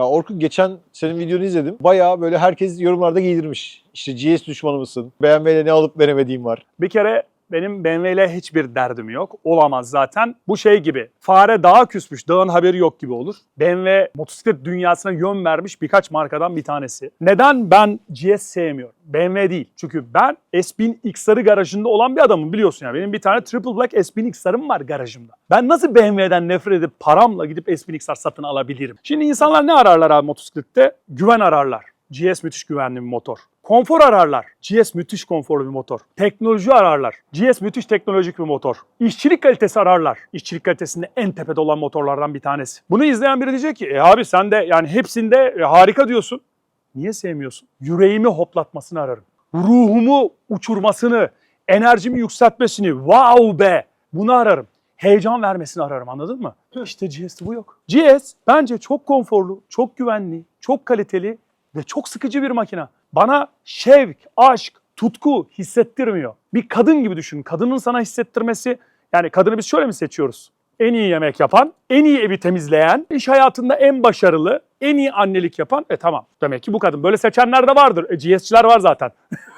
Ya Orkun geçen senin videonu izledim. Bayağı böyle herkes yorumlarda giydirmiş. İşte GS düşmanı mısın? BMW'yle ne alıp veremediğim var. Bir kere benim BMW ile hiçbir derdim yok. Olamaz zaten. Bu şey gibi. Fare dağa küsmüş, dağın haberi yok gibi olur. BMW motosiklet dünyasına yön vermiş birkaç markadan bir tanesi. Neden ben GS sevmiyorum? BMW değil. Çünkü ben S1000 XR'ı garajında olan bir adamım biliyorsun ya. Benim bir tane Triple Black S1000 XR'ım var garajımda. Ben nasıl BMW'den nefret edip paramla gidip S1000 XR satın alabilirim? Şimdi insanlar ne ararlar abi motosiklette? Güven ararlar. GS müthiş güvenli bir motor. Konfor ararlar. GS müthiş konforlu bir motor. Teknoloji ararlar. GS müthiş teknolojik bir motor. İşçilik kalitesi ararlar. İşçilik kalitesinde en tepede olan motorlardan bir tanesi. Bunu izleyen biri diyecek ki e abi sen de yani hepsinde e, harika diyorsun. Niye sevmiyorsun? Yüreğimi hoplatmasını ararım. Ruhumu uçurmasını, enerjimi yükseltmesini, wow be bunu ararım. Heyecan vermesini ararım anladın mı? İşte GS'te bu yok. GS bence çok konforlu, çok güvenli, çok kaliteli ve çok sıkıcı bir makine. Bana şevk, aşk, tutku hissettirmiyor. Bir kadın gibi düşün. Kadının sana hissettirmesi, yani kadını biz şöyle mi seçiyoruz? En iyi yemek yapan, en iyi evi temizleyen, iş hayatında en başarılı, en iyi annelik yapan. E tamam demek ki bu kadın. Böyle seçenler de vardır. E, GS'çiler var zaten.